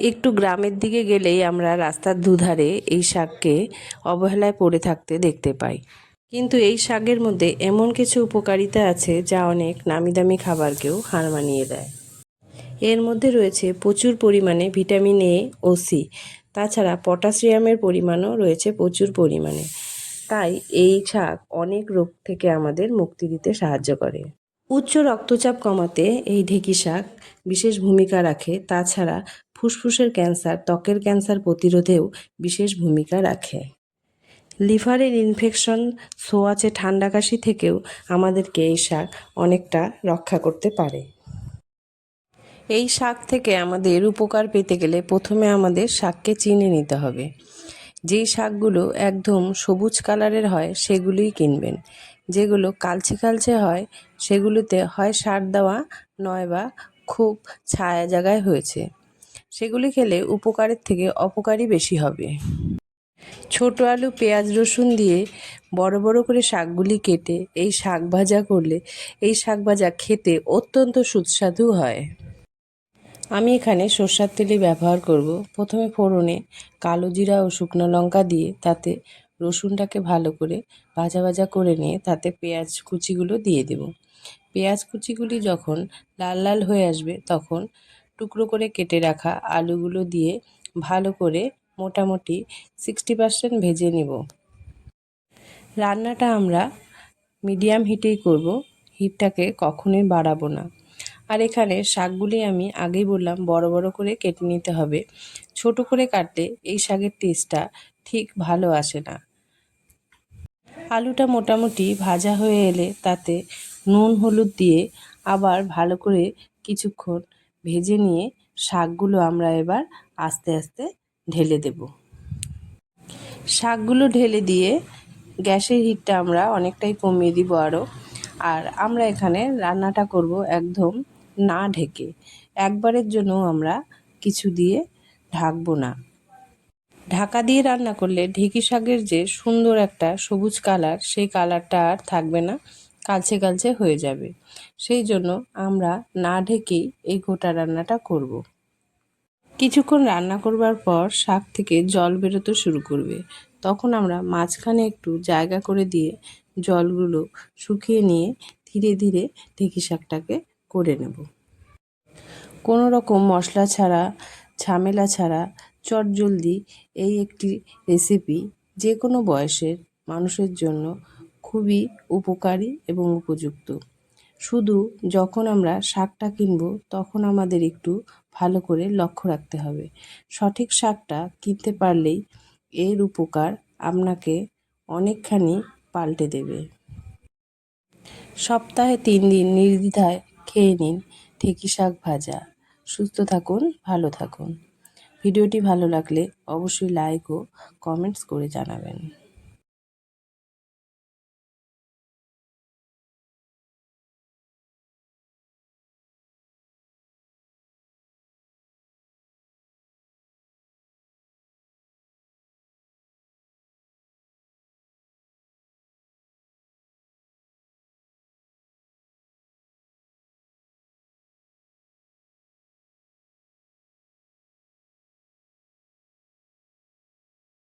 একটু গ্রামের দিকে গেলেই আমরা রাস্তার দুধারে এই শাককে অবহেলায় পড়ে থাকতে দেখতে পাই। কিন্তু এই শাকের মধ্যে এমন কিছু উপকারিতা আছে যা অনেক নামি দামি খাবারকেও হার মানিয়ে দেয়। এর মধ্যে রয়েছে প্রচুর পরিমাণে ভিটামিন এ ও সি। তাছাড়া পটাশিয়ামের পরিমাণও রয়েছে প্রচুর পরিমাণে। তাই এই শাক অনেক রোগ থেকে আমাদের মুক্তি দিতে সাহায্য করে। উচ্চ রক্তচাপ কমাতে এই ঢেঁকি শাক বিশেষ ভূমিকা রাখে, তাছাড়া ফুসফুসের ক্যান্সার, ত্বকের ক্যান্সার প্রতিরোধেও বিশেষ ভূমিকা রাখে। লিভারের ইনফেকশন সোয়াচে ঠান্ডা কাশি থেকেও আমাদেরকে এই শাক অনেকটা রক্ষা করতে পারে। এই শাক থেকে আমাদের উপকার পেতে গেলে প্রথমে আমাদের শাককে চিনে নিতে হবে। যেই শাকগুলো একদম সবুজ কালারের হয়, সেগুলোই কিনবেন। যেগুলো কালচে কালচে হয়, সেগুলোতে হয় সার দেওয়া নয় বা খুব ছায়া জায়গায় হয়েছে। সেগুলি খেলে উপকারের থেকে অপকারই বেশি হবে। ছোট আলু, পেঁয়াজ, রসুন দিয়ে বড় বড় করে শাকগুলি কেটে এই শাক ভাজা করলে এই শাক ভাজা খেতে অত্যন্ত সুস্বাদু হয়। আমি এখানে সর্ষার তেলই ব্যবহার করব। প্রথমে ফোড়নে কালো জিরা ও শুকনো লঙ্কা দিয়ে তাতে রসুনটাকে ভালো করে ভাজা ভাজা করে নিয়ে তাতে পেঁয়াজ কুচিগুলো দিয়ে দেব। পেঁয়াজ কুচিগুলি যখন লাল লাল হয়ে আসবে তখন টুকরো করে কেটে রাখা আলুগুলো দিয়ে ভালো করে মোটামুটি সিক্সটি পার্সেন্ট ভেজে নিব। রান্নাটা আমরা মিডিয়াম হিটেই করব, হিটটাকে কখনোই বাড়াবো না। আর এখানে শাকগুলি আমি আগেই বললাম বড় বড় করে কেটে নিতে হবে। ছোট করে কাটলে এই শাকের টেস্টটা ঠিক ভালো আসে না। আলুটা মোটামুটি ভাজা হয়ে এলে তাতে নুন, হলুদ দিয়ে আবার ভালো করে কিছুক্ষণ ভেজে নিয়ে শাকগুলো আমরা এবার আস্তে আস্তে ঢেলে দেব। শাকগুলো ঢেলে দিয়ে গ্যাসের হিটটা আমরা অনেকটাই কমিয়ে দিব আরও। আর আমরা এখানে রান্নাটা করব একদম না ঢেকে। একবারের জন্য আমরা কিছু দিয়ে ঢাকবো না। ঢাকা দিয়ে রান্না করলে ঢেঁকি শাকের যে সুন্দর একটা সবুজ কালার, সেই কালারটা আর থাকবে না, কালচে কালচে হয়ে যাবে। সেই জন্য আমরা না ঢেকেই এই গোটা রান্নাটা করব। কিছুক্ষণ রান্না করবার পর শাক থেকে জল বেরোতে শুরু করবে। তখন আমরা মাঝখানে একটু জায়গা করে দিয়ে জলগুলো শুকিয়ে নিয়ে ধীরে ধীরে ঢেঁকি শাকটাকে করে নেব। কোনো রকম মশলা ছাড়া, ঝামেলা ছাড়া চটজলদি এই একটি রেসিপি যে কোনো বয়সের মানুষের জন্য খুবই উপকারী এবং উপযুক্ত। শুধু যখন আমরা শাকটা কিনবো, তখন আমাদের একটু ভালো করে লক্ষ্য রাখতে হবে। সঠিক শাকটা কিনতে পারলেই এর উপকার আপনাকে অনেকখানি পাল্টে দেবে। সপ্তাহে তিন দিন নির্দ্বিধায় খেয়ে নিন ঠেকি শাক ভাজা। সুস্থ থাকুন, ভালো থাকুন। ভিডিওটি ভালো লাগলে অবশ্যই লাইক ও কমেন্টস করে জানাবেন।